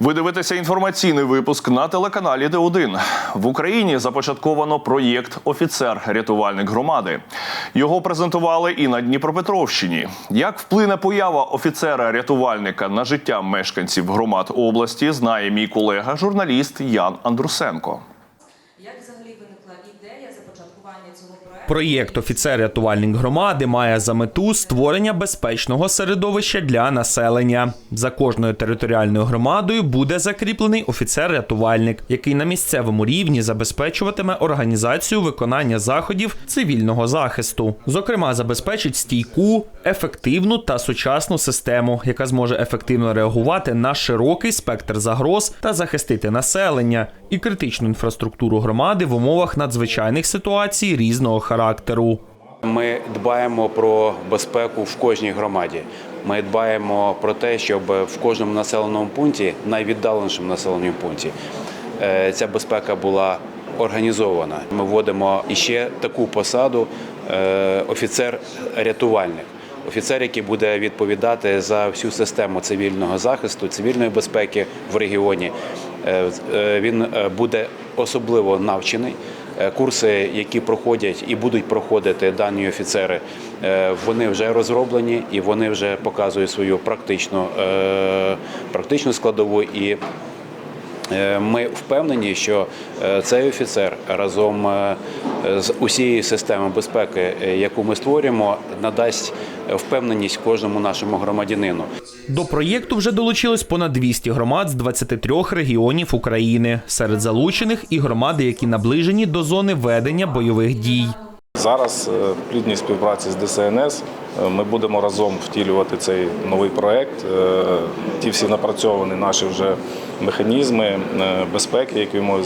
Ви дивитеся інформаційний випуск на телеканалі Д1. В Україні започатковано проєкт Офіцер-рятувальник громади. Його презентували і на Дніпропетровщині. Як вплине поява офіцера-рятувальника на життя мешканців громад області, знає мій колега, журналіст Ян Андрусенко. Як взагалі виникла ідея започаткування цього проекту? Проєкт офіцер-рятувальник громади має за мету створення безпечного середовища для населення. За кожною територіальною громадою буде закріплений офіцер-рятувальник, який на місцевому рівні забезпечуватиме організацію виконання заходів цивільного захисту. Зокрема, забезпечить стійку, ефективну та сучасну систему, яка зможе ефективно реагувати на широкий спектр загроз та захистити населення і критичну інфраструктуру громади в умовах надзвичайних ситуацій різного характеру. Ми дбаємо про безпеку в кожній громаді. Ми дбаємо про те, щоб в кожному населеному пункті, найвіддаленішому населеному пункті, е, ця безпека була організована. Ми вводимо іще таку посаду е, офіцер-рятувальник. Офіцер, який буде відповідати за всю систему цивільного захисту, цивільної безпеки в регіоні, Е, він буде особливо навчений. Е, Курси, які проходять і будуть проходити дані офіцери, е, вони вже розроблені і вони вже показують свою практичну, е, практичну складову. І ми впевнені, що е, цей офіцер разом е, з усією системою безпеки, е, яку ми створюємо, надасть впевненість кожному нашому громадянину. До проєкту вже долучилось понад 200 громад з 23 регіонів України. Серед залучених і громади, які наближені до зони ведення бойових дій. Зараз е, в плідній співпраці з ДСНС е, ми будемо разом втілювати цей новий проект. Е, Ті всі напрацьовані наші вже механізми безпеки, які ми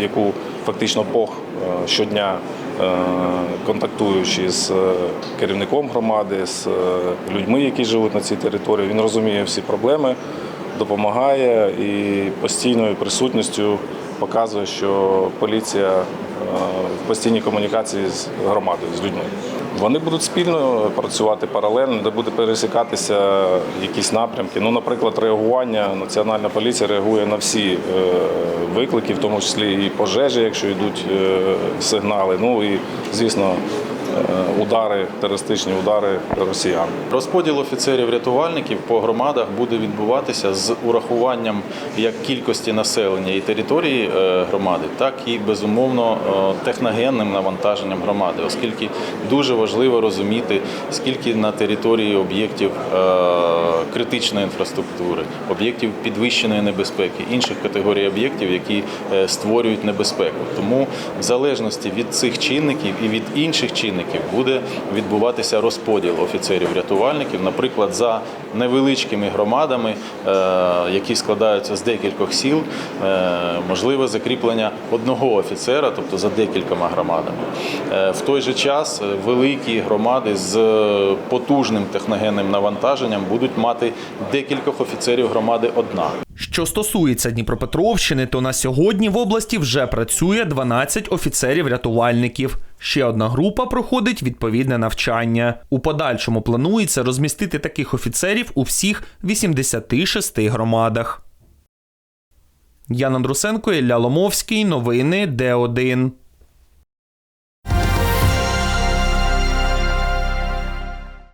яку фактично ПОГ е, щодня контактуючи з керівником громади, з людьми, які живуть на цій території, він розуміє всі проблеми, допомагає і постійною присутністю показує, що поліція е, в постійній комунікації з громадою, з людьми. Вони будуть спільно працювати паралельно, де буде пересікатися якісь напрямки. Ну, наприклад, реагування Національна поліція реагує на всі е, виклики, в тому числі і пожежі, якщо йдуть е, сигнали. Ну і звісно, е, удари, терористичні удари росіян. Розподіл офіцерів-рятувальників по громадах буде відбуватися з урахуванням як кількості населення і території громади, так і безумовно техногенним навантаженням громади, оскільки дуже важливо розуміти, скільки на території об'єктів е, критичної інфраструктури, об'єктів підвищеної небезпеки, інших категорій об'єктів, які е, створюють небезпеку. Тому в залежності від цих чинників і від інших чинників буде відбуватися розподіл офіцерів-рятувальників, наприклад, за невеличкими громадами, е, які складаються з декількох сіл, е, можливе закріплення одного офіцера, тобто за декількома громадами. В той же час великі громади з потужним техногенним навантаженням будуть мати декількох офіцерів громади одна. Що стосується Дніпропетровщини, то на сьогодні в області вже працює 12 офіцерів-рятувальників. Ще одна група проходить відповідне навчання. У подальшому планується розмістити таких офіцерів у всіх 86 громадах. Ян Андрусенко, Ілля Ломовський. Новини Д1.